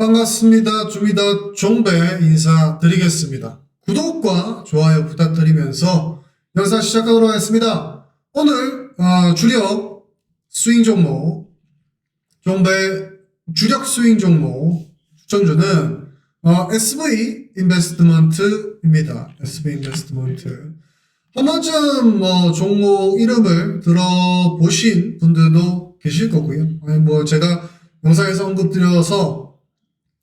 반갑습니다. 주미다 종배 인사드리겠습니다. 구독과 좋아요 부탁드리면서 영상 시작하도록 하겠습니다. 오늘 어, 주력 스윙 종목 종배 주력 스윙 종목 추천주는 어, SV 인베스트먼트입니다. SV 인베스트먼트 한 번쯤 뭐 종목 이름을 들어보신 분들도 계실 거고요. 아니 뭐 제가 영상에서 언급드려서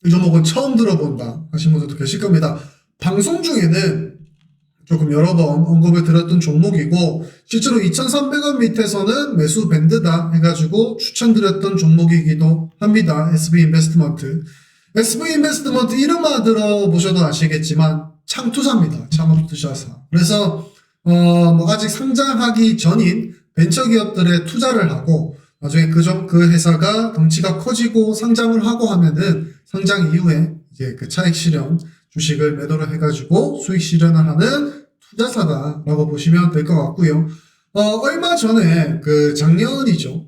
이 종목은 처음 들어본다 하신 분들도 계실 겁니다. 방송 중에는 조금 여러 번 언급을 드렸던 종목이고 실제로 2,300원 밑에서는 매수 밴드다 해가지고 추천드렸던 종목이기도 합니다. SV 인베스트먼트. SV 인베스트먼트 이름만 들어보셔도 아시겠지만 창투사입니다. 창업투자사. 그래서 어, 뭐 아직 상장하기 전인 벤처기업들에 투자를 하고 나중에 그, 점, 그 회사가 덩치가 커지고 상장을 하고 하면은 상장 이후에 이제 그 차익 실현 주식을 매도를 해가지고 수익 실현을 하는 투자사다라고 보시면 될 것 같고요. 어, 얼마 전에 그 작년이죠.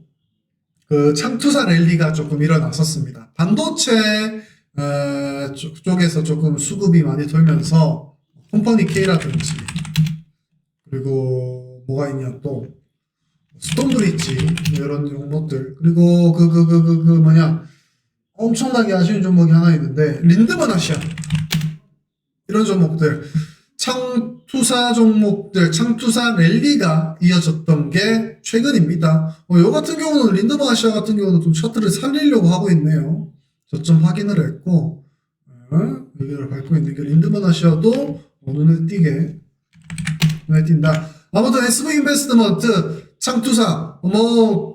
그 창투사 랠리가 조금 일어났었습니다. 반도체 어, 쪽- 쪽에서 조금 수급이 많이 돌면서 컴퍼니 K라든지 그리고 뭐가 있냐 또 스톤브릿지 뭐 이런 종목들 그리고 그 그 그 그 그 뭐냐 엄청나게 아쉬운 종목이 하나 있는데 린드먼 아시아 이런 종목들 창투사 종목들 창투사 랠리가 이어졌던 게 최근입니다. 어, 요 같은 경우는 린드먼 아시아 같은 경우는 좀 차트를 살리려고 하고 있네요. 저점 확인을 했고 어, 여기를 밟고 있는 게 린드먼 아시아도 어, 눈에 띄게 눈에 띈다. 아무튼 SV 인베스트먼트 창투사 뭐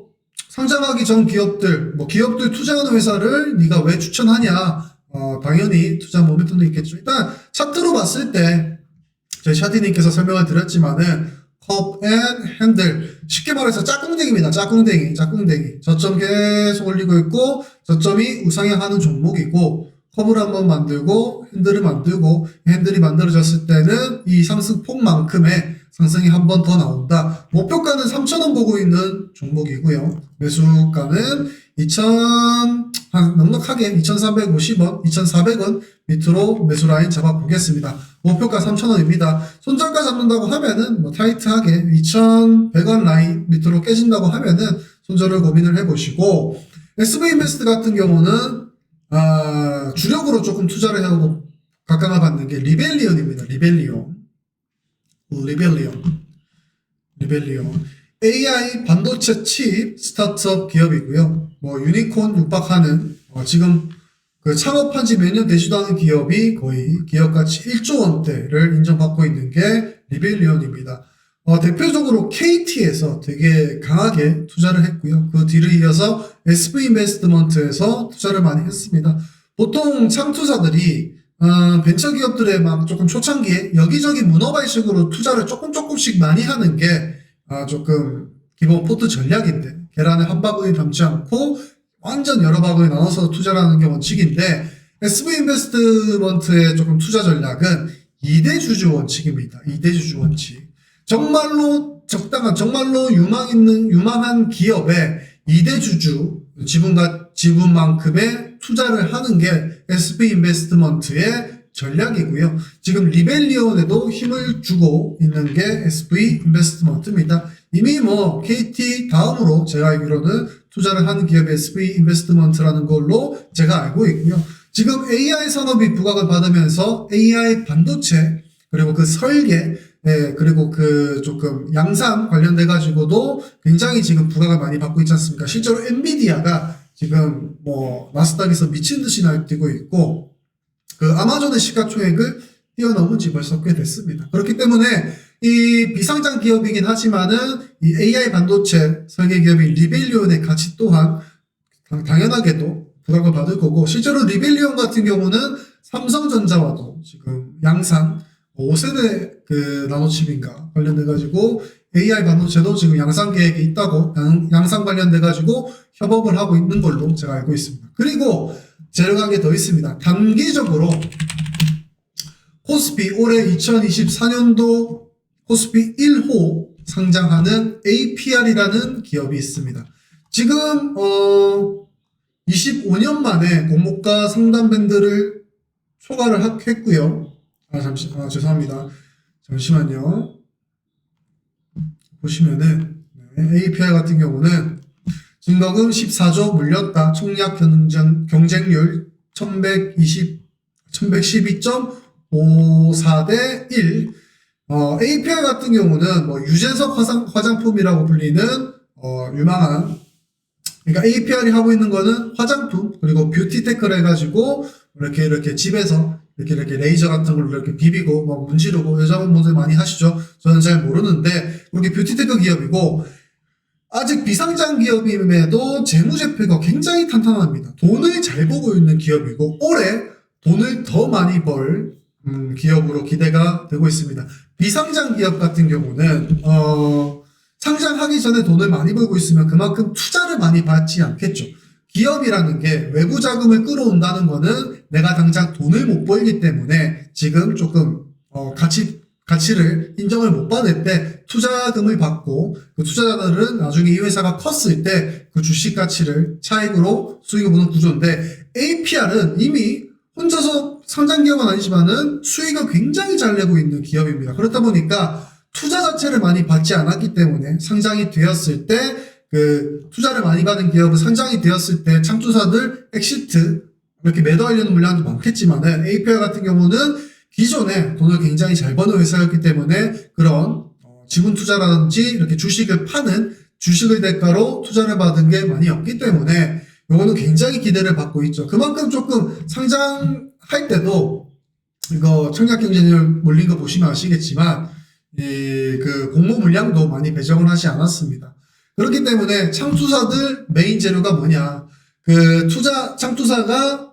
상장하기 전 기업들 뭐 기업들 투자하는 회사를 네가 왜 추천하냐? 어, 당연히 투자 모멘텀도 있겠죠. 일단 차트로 봤을 때 저희 샤디님께서 설명을 드렸지만은 컵앤 핸들 쉽게 말해서 짝꿍댕이입니다. 짝꿍댕이, 짝꿍댕이. 저점 계속 올리고 있고 저점이 우상향하는 종목이고 컵을 한번 만들고 핸들을 만들고 핸들이 만들어졌을 때는 이 상승폭만큼의 상승이 한 번 더 나온다. 목표가는 3,000원 보고 있는 종목이고요. 매수가는 2,000, 한 넉넉하게 2,350원, 2,400원 밑으로 매수 라인 잡아보겠습니다. 목표가 3,000원입니다. 손절가 잡는다고 하면은 뭐 타이트하게 2,100원 라인 밑으로 깨진다고 하면은 손절을 고민을 해보시고 SV 인베스트 같은 경우는 아, 주력으로 조금 투자를 하고 각광을 받는 게 리벨리온입니다. 리벨리온. 리벨리온. 리벨리온. AI 반도체 칩 스타트업 기업이고요. 뭐 유니콘 육박하는 어, 지금 그 창업한 지 몇 년 되지도 않은 기업이 거의 기업 가치 1조 원대를 인정받고 있는 게 리벨리온입니다. 어, 대표적으로 KT에서 되게 강하게 투자를 했고요. 그 뒤를 이어서 SV 인베스트먼트에서 투자를 많이 했습니다. 보통 창투사들이 어, 벤처 기업들의 막 조금 초창기에 여기저기 문어 발식으로 투자를 조금 조금씩 많이 하는 게 아, 조금 기본 포트 전략인데 계란에 한 바구니 담지 않고 완전 여러 바구니 나눠서 투자를 하는 게 원칙인데 SV 인베스트먼트의 조금 투자 전략은 2대 주주 원칙입니다. 2대 주주 원칙. 정말로 적당한 정말로 유망 있는 유망한 기업에 2대 주주 지분과 지분만큼의 투자를 하는 게 SP 인베스트먼트의 전략이고요. 지금 리벨리온에도 힘을 주고 있는 게 SP 인베스트먼트입니다. 이미 뭐 KT 다음으로 제가 알기로는 투자를 하는 기업이 SP 인베스트먼트라는 걸로 제가 알고 있고요. 지금 AI 산업이 부각을 받으면서 AI 반도체 그리고 그 설계 예, 그리고 그 조금 양산 관련돼 가지고도 굉장히 지금 부각을 많이 받고 있지 않습니까? 실제로 엔비디아가 지금 뭐 나스닥에서 미친 듯이 날뛰고 있고 그 아마존의 시가 총액을 뛰어넘은 지 벌써 꽤 됐습니다. 그렇기 때문에 이 비상장 기업이긴 하지만은 이 AI 반도체 설계 기업인 리벨리온의 가치 또한 당- 당연하게도 부각을 받을 거고 실제로 리벨리온 같은 경우는 삼성전자와도 지금 양산 5세대 그 나노칩인가 관련돼 가지고 AI 반도체도 지금 양산 계획이 있다고 양, 양산 관련돼 가지고 협업을 하고 있는 걸로 제가 알고 있습니다. 그리고 재료가 한게 더 있습니다. 단기적으로 코스피 올해 2024년도 코스피 1호 상장하는 APR이라는 기업이 있습니다. 지금 어 25년 만에 공모가 상단 밴드를 초과를 하- 했고요. 아 잠시 아 죄송합니다. 잠시만요. 보시면은 네, API 같은 경우는 증거금 14조 물렸다. 총약 경쟁, 경쟁률 1120 1112.54 대 1. 어, API 같은 경우는 뭐 유재석 화장, 화장품이라고 불리는 어, 유망한 그러니까 APR이 하고 있는 거는 화장품 그리고 뷰티 테크를 해가지고 이렇게 이렇게 집에서 이렇게 이렇게 레이저 같은 걸로 이렇게 비비고 막 문지르고 여자분들 많이 하시죠. 저는 잘 모르는데 그렇게 뷰티 테크 기업이고 아직 비상장 기업임에도 재무제표가 굉장히 탄탄합니다. 돈을 잘 보고 있는 기업이고 올해 돈을 더 많이 벌 음, 기업으로 기대가 되고 있습니다. 비상장 기업 같은 경우는 어, 상장하기 전에 돈을 많이 벌고 있으면 그만큼 투자를 많이 받지 않겠죠. 기업이라는 게 외부 자금을 끌어온다는 거는 내가 당장 돈을 못 벌기 때문에 지금 조금 어, 가치 가치를 인정을 못 받을 때 투자금을 받고 그 투자자들은 나중에 이 회사가 컸을 때 그 주식 가치를 차익으로 수익을 보는 구조인데 APR은 이미 혼자서 상장 기업은 아니지만은 수익을 굉장히 잘 내고 있는 기업입니다. 그렇다 보니까 투자 자체를 많이 받지 않았기 때문에 상장이 되었을 때 그 투자를 많이 받은 기업은 상장이 되었을 때 창조사들 엑시트 이렇게 매도하려는 물량도 많겠지만은 APR 같은 경우는 기존에 돈을 굉장히 잘 버는 회사였기 때문에 그런 어, 지분 투자라든지 이렇게 주식을 파는 주식을 대가로 투자를 받은 게 많이 없기 때문에 이거는 굉장히 기대를 받고 있죠. 그만큼 조금 상장할 때도 이거 청약 경쟁률 몰린 거 보시면 아시겠지만 이 그 공모 물량도 많이 배정을 하지 않았습니다. 그렇기 때문에 창투사들 메인 재료가 뭐냐? 그 투자 창투사가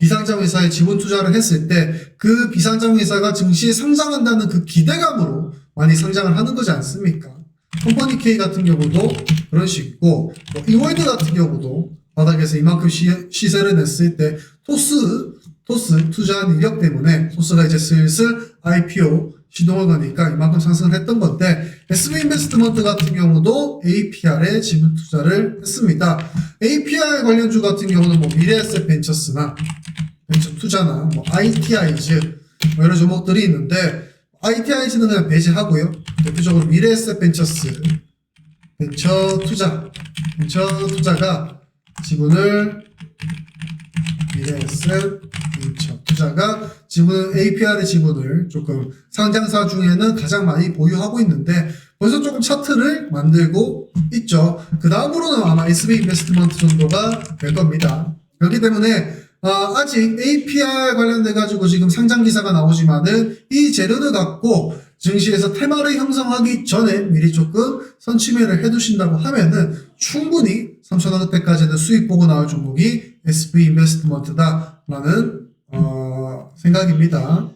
비상장 회사에 지분 투자를 했을 때 그 비상장 회사가 증시에 상장한다는 그 기대감으로 많이 상장을 하는 거지 않습니까? 컴퍼니 K 같은 경우도 그런 식이고 뭐 이월드 같은 경우도 바닥에서 이만큼 시, 시세를 냈을 때 토스 토스 투자한 이력 때문에 토스가 이제 슬슬 IPO 시동을 거니까 이만큼 상승을 했던 건데 SV 인베스트먼트 같은 경우도 APR에 지분 투자를 했습니다. APR 관련주 같은 경우는 뭐 미래에셋 벤처스나 벤처 투자나 뭐 ITI즈 뭐 이런 종목들이 있는데 ITI즈는 그냥 배제하고요. 대표적으로 미래에셋 벤처스 벤처 투자 벤처 투자가 지분을 미래에셋 투자가 지분 APR의 지분을 조금 상장사 중에는 가장 많이 보유하고 있는데 벌써 조금 차트를 만들고 있죠. 그 다음으로는 아마 SB 인베스트먼트 정도가 될 겁니다. 그렇기 때문에 아, 아직 APR 관련돼 가지고 지금 상장 기사가 나오지만은 이 재료를 갖고 증시에서 테마를 형성하기 전에 미리 조금 선취매를 해두신다고 하면은 충분히 3,000원대까지는 수익 보고 나올 종목이 SB 인베스트먼트다라는 어, 생각입니다.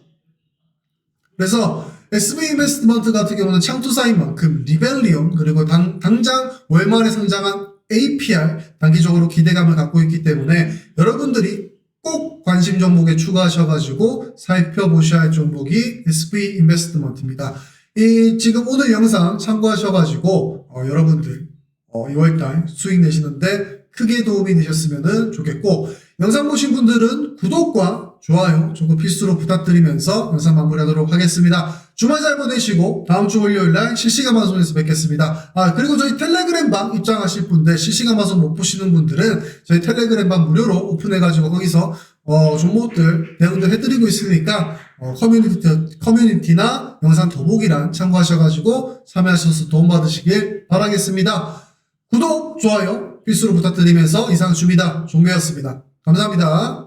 그래서 SB 인베스트먼트 같은 경우는 창투사인 만큼 리벨리온 그리고 당, 당장 월말에 상장한 APR 단기적으로 기대감을 갖고 있기 때문에 여러분들이 꼭 관심 종목에 추가하셔가지고 살펴보셔야 할 종목이 SB 인베스트먼트입니다. 이 지금 오늘 영상 참고하셔가지고 어, 여러분들 어, 2월달 수익 내시는데 크게 도움이 되셨으면 좋겠고 영상 보신 분들은 구독과 좋아요 조금 필수로 부탁드리면서 영상 마무리하도록 하겠습니다. 주말 잘 보내시고 다음 주 월요일날 실시간 방송에서 뵙겠습니다. 아 그리고 저희 텔레그램 방 입장하실 분들 실시간 방송 못 보시는 분들은 저희 텔레그램 방 무료로 오픈해가지고 거기서 어, 종목들 대응들 해드리고 있으니까 어, 커뮤니티 커뮤니티나 영상 더보기란 참고하셔가지고 참여하셔서 도움 받으시길 바라겠습니다. 구독, 좋아요 필수로 부탁드리면서 이상 주입니다. 종배였습니다. 감사합니다.